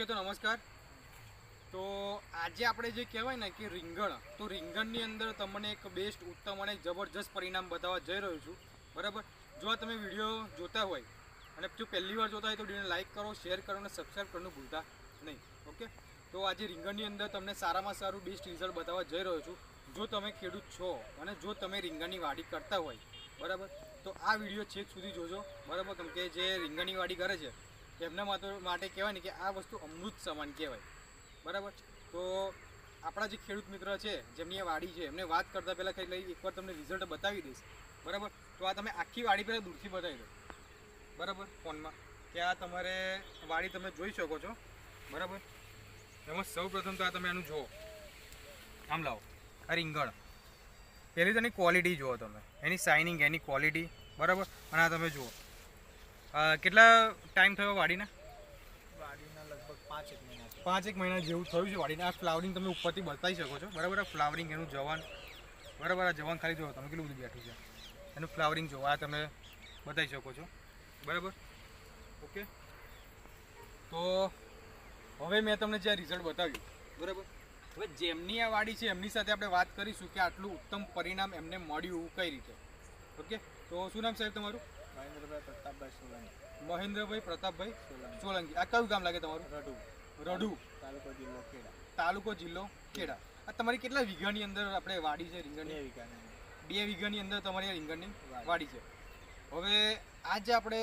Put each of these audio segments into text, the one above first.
Okay, તો નમસ્કાર. તો આજે આપણે જે કહેવાય ને કે રીંગણ, તો રીંગણની અંદર તમને એક બેસ્ટ ઉત્તમ અને જબરજસ્ત પરિણામ બતાવવા જઈ રહ્યો છું. બરાબર? જો આ તમે વીડિયો જોતા હોય, અને જો પહેલી વાર જોતા હોય તો વિડીયોને લાઇક કરો શેર કરો અને સબસ્ક્રાઈબ કરવાનું ભૂલતા નહીં. ઓકે? તો આજે રીંગણની અંદર તમને સારામાં સારું બેસ્ટ રિઝલ્ટ બતાવવા જઈ રહ્યો છું. જો તમે ખેડૂત છો અને જો તમે રીંગણની વાડી કરતા હોય, બરાબર? તો આ વીડિયો છેક સુધી જોજો. બરાબર? કેમ કે જે રીંગણની વાડી કરે છે એમના માટે કહેવાય ને કે આ વસ્તુ અમૃત સમાન કહેવાય. બરાબર? તો આપણા જે ખેડૂત મિત્ર છે, જેમની આ વાડી છે, એમને વાત કરતાં પહેલાં કંઈ લઈ એકવાર તમને રિઝલ્ટ બતાવી દઈશ. બરાબર? તો આ તમે આખી વાડી પહેલાં દૂરથી બતાવી દો. બરાબર? ફોનમાં. કે આ તમારે વાડી તમે જોઈ શકો છો. બરાબર? એમાં સૌ પ્રથમ તો આ તમે એનું જુઓ. આમ લાવો. આ રીંગણ. પહેલી તો એની ક્વોલિટી જુઓ તમે. એની શાઇનિંગ એની ક્વોલિટી બરાબર? અને આ તમે જુઓ. કેટલા ટાઈમ થયો વાડીને? વાડીના લગભગ પાંચ એક મહિના પાંચ એક મહિના જેવું થયું છે વાડીને. આ ફ્લાવરિંગ તમે ઉપરથી બતાવી શકો છો. બરાબર આ ફ્લાવરિંગ એનું જવાન બરાબર આ જવાન ખાલી જોવો તમે કેટલું બધું બેઠું છે. એનું ફ્લાવરિંગ જોવો આ તમે બતાવી શકો છો. બરાબર? ઓકે તો હવે મેં તમને જે રિઝલ્ટ બતાવ્યું બરાબર? હવે જેમની આ વાડી છે એમની સાથે આપણે વાત કરીશું કે આટલું ઉત્તમ પરિણામ એમને મળ્યું કઈ રીતે. ઓકે તો શું નામ સાહેબ તમારું? મહેન્દ્રભાઈ પ્રતાપભાઈ સોલંકી. મહેન્દ્રભાઈ પ્રતાપભાઈ સોલંકી. સોલંકી. આ કયું ગામ લાગે તમારું? રડુ રડુ તાલુકો જિલ્લો ખેડા. તાલુકો જિલ્લો ખેડા. આ તમારી કેટલા વીઘાની અંદર આપણે વાડી છે રીંગણની? બે વીઘાની બે વીઘાની અંદર તમારી રીંગણની વાડી. છે. હવે આજે આપણે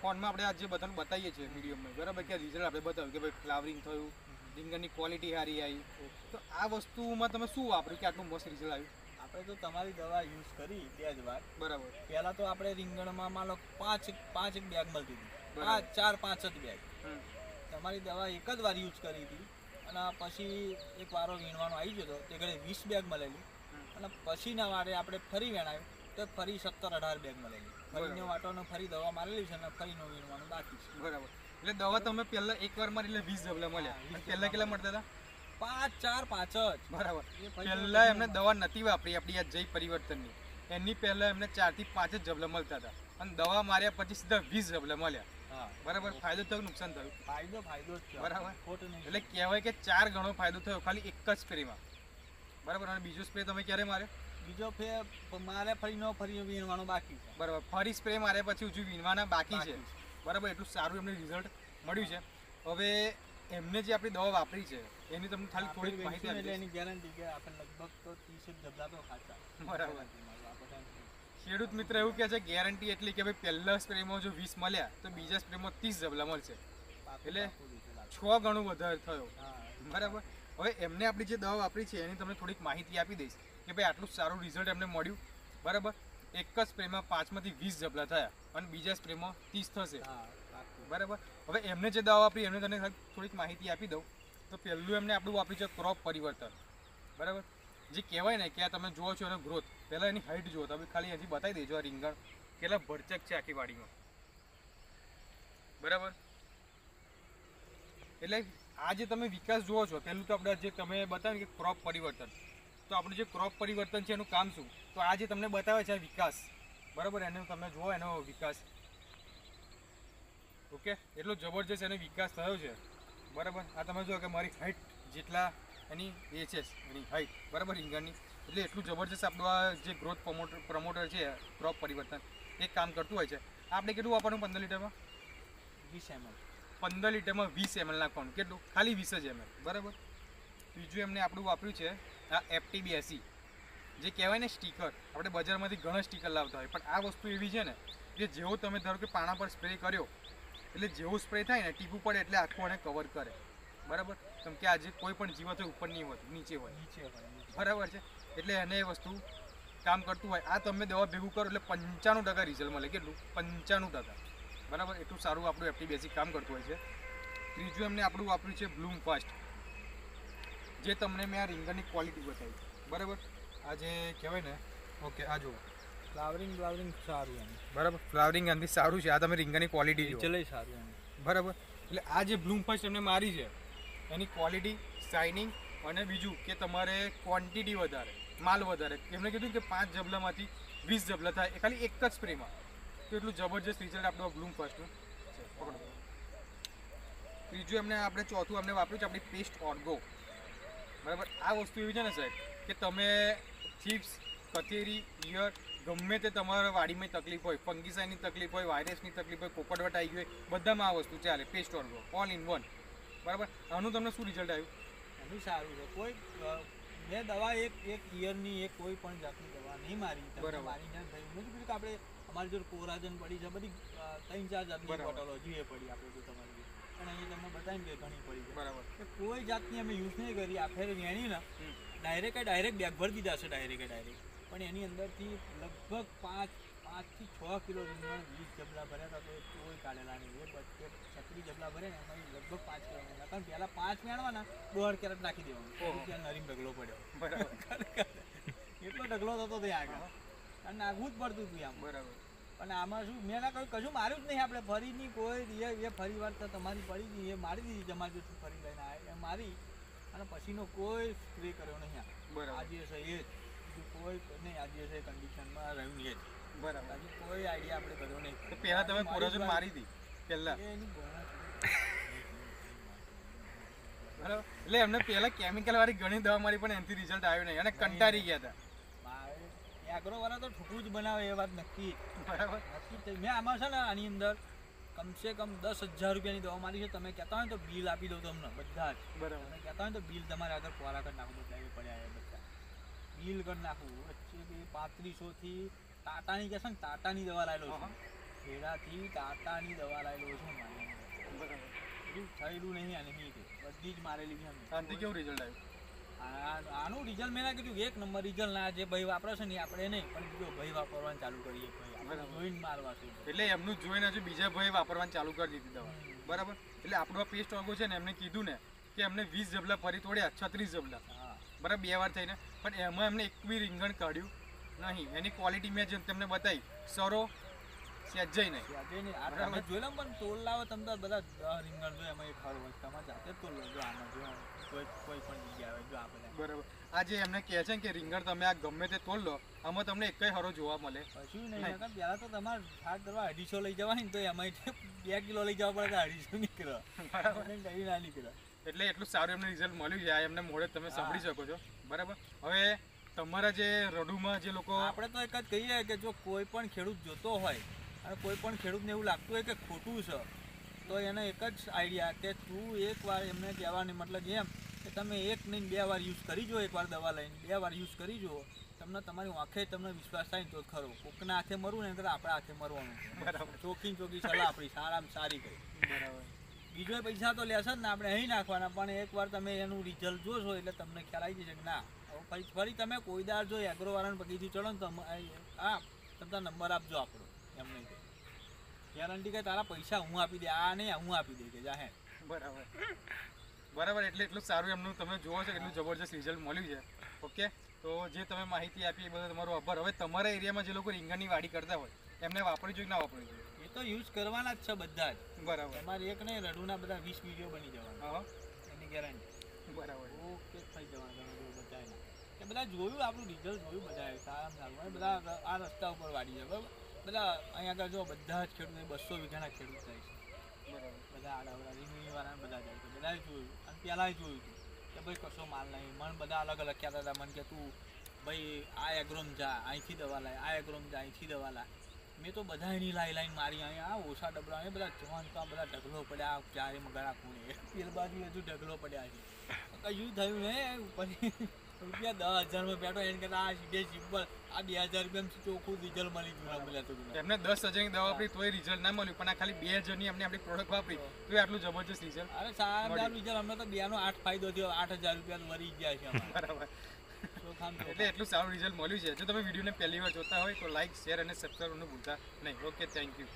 ફોનમાં આપણે આજે બધાને બતાવીએ છીએ મીડિયમમાં બરાબર કે રિઝલ્ટ આપણે બતાવ્યું કે ભાઈ ફ્લાવરિંગ થયું રીંગણની ક્વોલિટી સારી આવી. તો આ વસ્તુમાં તમે શું વાપર્યું? કે આટલું મસ્ત રિઝલ્ટ આવ્યું? આપણે તો તમારી દવા યુઝ કરી બે જ વાર. બરાબર. પહેલા તો આપણે રીંગણમાં માનો પાંચ પાંચ એક બેગ મળતી હતી. પાંચ ચાર પાંચ જ બેગ તમારી દવા એક જ વાર યુઝ કરી હતી. અને પછી એક વારો વીણવાનો આવી ગયો તે ઘરે વીસ બેગ મળેલી. અને પછીના વારે આપણે ફરી વેણાયું. તો ફરી સત્તર અઢાર બેગ મળેલી. ફરીનો વાટોનો ફરી દવા મારેલી છે અને ફરીનો વીણવાનું બાકી છે. બરાબર. એટલે દવા તમે પહેલા એક વાર મારી એટલે વીસ જબલા મળ્યા. પહેલા કેટલા મળતા હતા? પાંચ ચાર પાંચ જ. બરાબર. પહેલા એમને દવા નથી વાપરી આપણી આ જય પરિવર્તનની. એની પહેલા એમને ચારથી પાંચ જ જબલા મળતા હતા. અને દવા માર્યા પછી સીધા વીસ જબલા મળ્યા. હા. બરાબર. ફાયદો થયો નુકસાન થયું? ફાયદો ફાયદો જ બરાબર. એટલે કહેવાય કે ચાર ગણો ફાયદો થયો ખાલી એક જ સ્પ્રેમાં બરાબર. અને બીજો સ્પ્રે તમે ક્યારે માર્યો? બીજો ફે મારે ફરી નો ફરી વીણવાનો બાકી છે. બરાબર. ફરી સ્પ્રે માર્યા પછી હજુ વીણવાના બાકી છે. બરાબર. એટલું સારું એમને રિઝલ્ટ મળ્યું છે. હવે એમને જે આપણી દવા વાપરી છે એની તમને ખાલી થોડી થોડીક માહિતી એટલે આપી એની ગેરંટી કે આપણે લગભગ તો ત્રીસ એક ડબલા તો ખાતા. બરાબર. ખેડૂત મિત્ર એવું કહે છે ગેરંટી એટલી કે ભાઈ પહેલા સ્પ્રેમાં જો વીસ મળ્યા તો બીજા સ્પ્રેમાં ત્રીસ જબલા મળશે. એટલે-. છ ગણું વધારે થયો. બરાબર. હવે એમને આપણી જે દવા વાપરી છે એની તમને થોડીક માહિતી આપી દઈશ કે ભાઈ આટલું સારું રિઝલ્ટ એમને મળ્યું. બરાબર? એક જ સ્પ્રેમાં પાંચમાંથી વીસ જબલા થયા અને બીજા સ્પ્રેમાં ત્રીસ થશે. બરાબર? હવે એમને જે દવા વાપરી એમને તમને થોડીક માહિતી આપી દઉં. તો પહેલું એમને આપણું વાપર્યું છે ક્રોપ પરિવર્તન, બરાબર? જે કહેવાય ને કે આ તમે જુઓ છો એનો ગ્રોથ પહેલાં એની હાઇટ જુઓ તમે ખાલી હજી બતાવી દેજો આ રીંગણ કેટલા ભરચક છે આખી વાડીમાં. બરાબર? એટલે આ જે તમે વિકાસ જુઓ છો, પહેલું તો આપણે જે તમે બતાવ્યું કે ક્રોપ પરિવર્તન, તો આપણું જે ક્રોપ પરિવર્તન છે એનું કામ શું? તો આ જે તમને બતાવે છે વિકાસ, બરાબર? એનો તમે જુઓ એનો વિકાસ. ઓકે? એટલો જબરજસ્ત એનો વિકાસ થયો છે. બરાબર? આ તમે જો કે મારી હાઇટ જેટલા એની એ છે એની હાઇટ બરાબર? રીંગણની એટલે એટલું જબરજસ્ત આપણું આ જે ગ્રોથ પ્રમોટર પ્રમોટર છે ક્રોપ પરિવર્તન એ કામ કરતું હોય છે. આપણે કેટલું વાપરવાનું પંદર લીટરમાં? વીસ એમએલ પંદર લીટરમાં વીસ એમએલ નાખવાનું. કેટલું? ખાલી વીસ જ એમએલ બરાબર? બીજું એમને આપણું વાપર્યું છે આ એફટીબી એસી જે કહેવાય ને સ્ટીકર. આપણે બજારમાંથી ઘણા સ્ટીકર લાવતા હોય. પણ આ વસ્તુ એવી છે ને કે જેવો તમે ધારો કે પાણા પર સ્પ્રે કર્યો એટલે જેવું સ્પ્રે થાય ને ટીપું પડે એટલે આખું એને કવર કરે. બરાબર? કેમ કે આજે કોઈ પણ જીવત હોય ઉપર નહીં હોતું નીચે હોય. નીચે. બરાબર છે? એટલે એને એ વસ્તુ કામ કરતું હોય. આ તમે દવા ભેગું કરો એટલે પંચાણું ટકા રિઝલ્ટ મળે. કેટલું? પંચાણું ટકા. બરાબર? એટલું સારું આપણું એફટી બેઝિક કામ કરતું હોય છે. ત્રીજું એમને આપણું વાપર્યું છે બ્લૂમ ફાસ્ટ જે તમને મેં આ રીંગણની ક્વોલિટી બતાવી. બરાબર? આ જે કહેવાય ને ઓકે આ જુઓ. ફ્લાવરિંગ બ્લાવરિંગ સારું એમ. બરાબર? ફ્લાવરિંગ આનાથી સારું છે. આ તમે રીંગણની ક્વોલિટી જુઓ. ચલે સારું એમ. બરાબર? એટલે આ જે બ્લૂમ ફર્સ્ટ એમને મારી છે એની ક્વોલિટી શાઇનિંગ અને બીજું કે તમારે ક્વોન્ટિટી વધારે માલ વધારે. એમણે કીધું કે પાંચ જબલામાંથી વીસ જબલા થાય. એ ખાલી એક જ સ્પ્રેમાં. તો એટલું જબરજસ્ત રિઝલ્ટ આપણું બ્લૂમ ફર્સ્ટનું છે. પકડો. ત્રીજું એમને આપણે ચોથું એમને વાપર્યું છે આપણી પેસ્ટ ઓર્ગો બરાબર? આ વસ્તુ એવી છે ને સાહેબ કે તમે ચિપ્સ કથેરી ઈયર ગમે તે તમારા વાડીમાં તકલીફ હોય ફંગીસાઈની તકલીફ હોય વાયરસની તકલીફ હોય પોપટવટ આવી ગઈ હોય બધામાં આ વસ્તુ ચાલે paste all all in one બરાબર? આનું તમને શું રિઝલ્ટ આવ્યું? એનું સારું છે. કોઈ મેં દવા એક એક ઈયરની એક કોઈ પણ જાતની દવા નહીં મારી. બરાબર. મારી ના થયું મેં કીધું કે આપણે અમારી જોડે કોરાજન પડી છે બધી ત્રણ ચાર જાતની. બોટલો હજુ એ પડી આપણે જો તમારી પણ અહીં તમને બતાવીને કે ઘણી પડી છે. બરાબર. કોઈ જાતની અમે યુઝ નહીં કરી. આખરે ફેર વેણી ને હમ. ડાયરેક્ટ ડાયરેક્ટ બેગ ભરી દીધા છે ડાયરેક્ટ ડાયરેક્ટ પણ એની અંદરથી લગભગ પાંચ પાંચથી છ કિલો રીંગણ વીસ જબલા ભર્યા હતા તો એ કોઈ કાઢેલા નહીં. એ બચે છત્રી જબલા ભરે ને એમાં લગભગ પાંચ કિલો નીકળ્યા. કારણ પહેલાં પાંચ મેળવાના દોઢ કેરેટ નાખી દેવાનું. ત્યાં નરીમ ઢગલો પડ્યો. બરાબર. એટલો ઢગલો થતો ત્યાં આગળ. અને નાખવું જ પડતું હતું આમ. બરાબર. અને આમાં શું મેં ના કહ્યું કશું માર્યું જ નહીં આપણે. ફરીની કોઈ એ એ ફરી વાર તો તમારી પડી ગઈ એ મારી દીધી તમારી જોડે ફરી લઈને આ એ મારી. અને પછીનો કોઈ સ્પ્રે કર્યો નહીં. બરાબર. આજે છે એ જ. બીજું કોઈ નહીં આજે છે કન્ડિશનમાં રહ્યું નહીં બરાબર. બાકી કોઈ આઈડિયા આપણે કર્યો નહીં. પહેલા તમે કોરોજન મારી હતી પહેલા. બરાબર. એટલે એમને પહેલા કેમિકલ વાળી ઘણી દવા મારી પણ એનાથી રિઝલ્ટ આવ્યું નહીં. અને કંટારી ગયા હતા એગ્રો વાળા તો ઠૂકું જ બનાવે એ વાત નક્કી. બરાબર. નક્કી મેં આમાં છે ને આની અંદર કમસે કમ દસ હજાર રૂપિયાની દવા મારી છે. તમે કહેતા હોય ને તો બિલ આપી દઉં તમને બધા જ. બરાબર. કહેતા હોય તો બિલ તમારે આગળ ખોરાક જ નાખવું પડ્યા બિલ કરી નાખું. વચ્ચે બે પાંત્રીસોથી ટાટાની કહેશે ને ટાટાની દવા લાવેલો છું. ખેડાથી ટાટાની દવા લાવેલો છું મારી. થયેલું નહીં આને તે. બધી જ મારેલી છે કેવું રિઝલ્ટ આવ્યું? આનું રિઝલ્ટ મેં કીધું એક નંબર રિઝલ્ટ ના જે ભાઈ વાપરે છે ને આપણે નહીં પણ બીજો ભાઈ વાપરવાનું ચાલુ કરીએ ભાઈ જોઈને મારવા છે. એટલે એમનું જોઈને હજુ બીજા ભાઈ વાપરવાનું ચાલુ કરી દીધી દવા. બરાબર? એટલે આપણો પેસ્ટ ઓગો છે ને એમને કીધું ને કે એમને વીસ જબલા ફરી તોડ્યા છત્રીસ જબલા. બરાબર? બે વાર થઈને. પણ એમાં એમને એક બી રીંગણ કાઢ્યું. નહીં એની ક્વોલિટી મેં જેમ તમને બતાવી સરો સેજય નહીં. આજે નહીં. આ તમે જોઈ લો પણ તોલ લાવો તમે તો બધા રીંગણ જો એમાં એક હોય તમે જાતે તોલ લો જો આમાં જો કોઈ કોઈ પણ જગ્યા હોય જો આ બધા. બરાબર. આ જે એમને કહે છે કે રીંગણ તમે આ ગમે તે તોલ લો આમાં તમને એકય હરો જોવા મળે. કશું નહીં. નકર તો તમારે શાક કરવા અઢીસો લઈ જવાની ને તો એમાં બે કિલો લઈ જવા પડે તો અઢીસો નીકળે. બરાબર. ના નીકળે. એટલે એટલું સારું એમને રિઝલ્ટ મળ્યું છે. આ એમને મોડે તમે સાંભળી શકો છો. બરાબર? હવે તમારા જે રડુમાં જે લોકો આપણે તો એક જ કહીએ કે જો કોઈ પણ ખેડૂત જોતો હોય અને કોઈ પણ ખેડૂતને એવું લાગતું હોય કે ખોટું છે તો એને એક જ આઈડિયા કે તું એકવાર એમને કહેવાની મતલબ એમ કે તમે એક નહીં બે વાર યુઝ કરી જુઓ એકવાર દવા લઈને બે વાર યુઝ કરી જુઓ તમને તમારી આંખે તમને વિશ્વાસ થાય તો ખરો. કોકના હાથે મરવું ને આપણા હાથે મરવાનું બરાબર. ચોખી ચોખી સલાહ આપણી સારામાં સારી કરી. બરાબર. બીજો પૈસા તો લેશે જ ને, આપણે અહીં નાખવાના. પણ એકવાર તમે એનું રિઝલ્ટ જોશો એટલે તમને ખ્યાલ આવી જશે કે ના ફરી ફરી તમે કોઈ દાર જો એગ્રોવાળાને પગીથી ચડો ને તમે હા તમે નંબર આપજો આપણો, એમ નહીં ગેરંટી કે તારા પૈસા હું આપી દે, આ નહીં હું આપી દે કે જાહે બરાબર. બરાબર, એટલે એટલું સારું એમનું તમે જોવો છો એટલું જબરજસ્ત રિઝલ્ટ મળ્યું છે. ઓકે? તો જે તમે માહિતી આપી એ બદલ તમારો આભાર. હવે તમારા એરિયામાં જે લોકો રીંગણની વાડી કરતા હોય, એમને વાપરવી જોઈએ કે ના વાપરવી જોઈએ એ તો યુઝ કરવાના જ છે બધા જ. બરાબર. તમારે એક નહીં રડુના બધા વીસ વીડિયો બની જવાના. એની ગેરંટી બરાબર. ઓકે થઈ જવાના બધા એ બધા જોયું આપણું રિઝલ્ટ જોયું બધા સારામાં સારું. બધા આ રસ્તા ઉપર વાડી જાય બરાબર? બધા અહીંયા આગળ જો બધા જ ખેડૂત બસો વીઘાના ખેડૂત થાય છે. બરાબર. બધા આડાવડા રીંગણી વાળા બધા જાય છે. બધાએ જોયું. અને પહેલાંય જોયું હતું કે ભાઈ કશો માલ નહીં. મન બધા અલગ અલગ કહેતા હતા. મને કે તું ભાઈ આ એગ્રોમ જા અહીંથી દવા લાય આ એગ્રોમ જા અહીંથી દવા લાય. મેં તો બધા એની લાઈ લાઈન મારી અહીંયા ઓછા ડબલા એ બધા જવાન તો બધા ઢગલો પડ્યા. ચારે ગળા ખૂણે. પેલ બાજુ હજુ ઢગલો પડ્યા છે. કયું થયું ને પછી રૂપિયા દસ હજારમાં બેઠો એને કરતા આ સીધે સિમ્પલ. આ બે હજાર રૂપિયા ચોખ્ખું રિઝલ્ટ મળી ગયું બોલ્યા તો. એમને દસ હજારની દવા વાપરી તોય રિઝલ્ટ ના મળ્યું. પણ આ ખાલી બે હજારની એમને આપણી પ્રોડક્ટ વાપરી. તો આટલું જબરજસ્ત રિઝલ્ટ અરે સારા રિઝલ્ટ અમને તો બેનો આઠ ફાયદો થયો. આઠ હજાર રૂપિયા વરી ગયા છે બરાબર. એટલે એટલું સારું રિઝલ્ટ મળ્યું છે. જો તમે વિડીયોને પહેલી વાર જોતા હોય તો લાઈક શેર અને સબસ્ક્રાઈબ ભૂલતા નહીં. Okay thank you